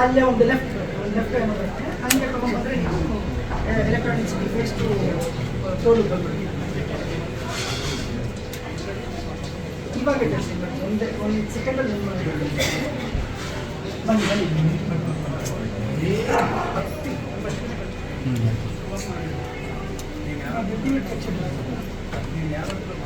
ಅಲ್ಲೇ ಒಂದು left left ಏನೋ ಬರುತ್ತೆ. ಹಂಗೆ ತಗೊಂಡ್ಬಂದ್ರೆ ನೀವು ಎಲೆಕ್ಟ್ರಾನಿಕ್ಸ್ ಫೇಸ್ ಟು ತೋಲು ಬಂದ್ಬಿಡಿ ಇವಾಗ ಟೆಸ್ಟಿಂಗ್ ಬನ್ನಿ ಒಂದು ಒಂದು ಸೆಕೆಂಡಲ್ಲಿ ನಿಮ್ಮ ಬನ್ನಿ ಬನ್ನಿ. ಹತ್ತಿ. ಇಟ್ಟು ಹಚ್ಚಿ. ಯಾರಾದರೂ